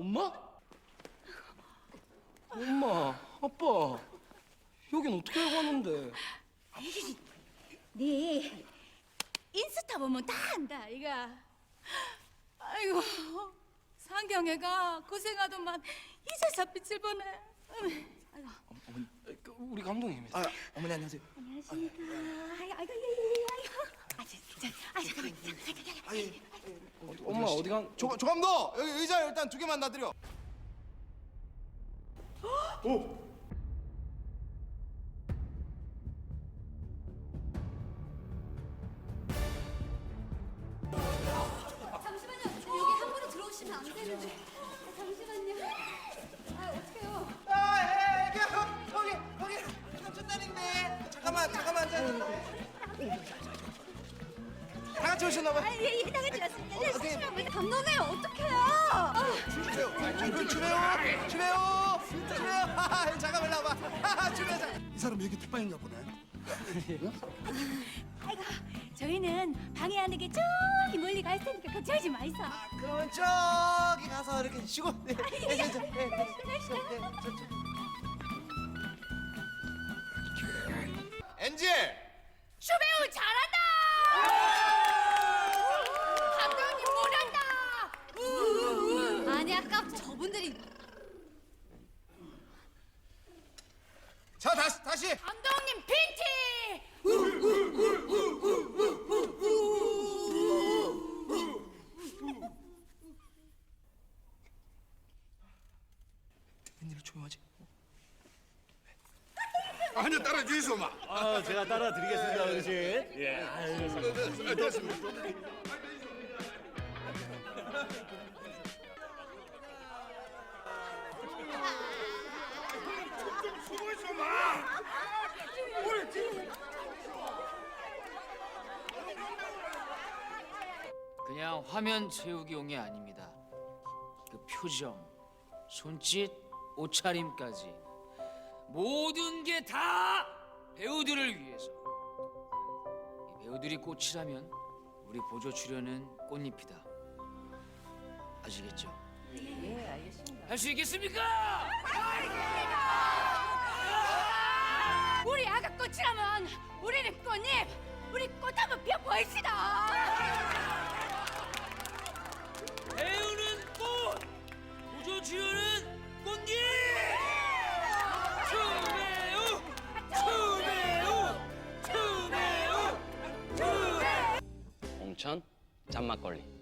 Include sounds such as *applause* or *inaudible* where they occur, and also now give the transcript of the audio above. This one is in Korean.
엄마? 엄마, 아빠, 여긴 어떻게 알고 왔는데? 네 인스타 보면 다 안다 이가 아이고 상경애가 고생하더만 이제서 빛을 보네 아이고 어머니, 그 우리 감독님이세요. 아, 어머니 안녕하세요. 안녕하십니까 아이고 아이고 예예예 아이고 아, 저, 저, 아 잠깐만 잠깐만 잠깐만 아, 예. 엄마 어디 간? 조, 조감독 여기 의자 일단 두 개만 놔드려. 잠시만요 여기 함부로 들어오시면 안 되는데 같이 오셨나 봐. 아예 예, 나가지 왔습니다 네, 어떻게- 잠시만 감독님 어떡해요 아, 주세요. 춤, 춤해요. 춤해요. 춤해요. 하하, 잠깐만 나와봐. 하하. 잠깐. 이 사람 여기 뒷방인가 보네. *laughs* 아이고 저희는 방해하는 게 저기 멀리 갈 테니까 걱정하지 마이소 아, 그러면 저기 가서 이렇게 쉬고. 네, 네, 네, 네, 네, 네, 네, 저, 저. 아니 아까 저분들이 자, 다시, 다시. 감독님 빈티 웬일로 조용하지? 아니 따라 주이소 마. 아, 제가 따라 드리겠습니다, 어르신. 예. 아유, 됐습니다. *laughs* 수고했어 마. 그냥 화면 채우기용이 아닙니다. 그 표정, 손짓, 옷차림까지 모든 게 다 배우들을 위해서. 이 배우들이 꽃이라면 우리 보조 출연은 꽃잎이다. 아시겠죠? 예, 알겠습니다. 할 수 있겠습니까? 우리 아가 꽃이라면 우리는 꽃잎 우리 꽃 한번 펴보이시다 추배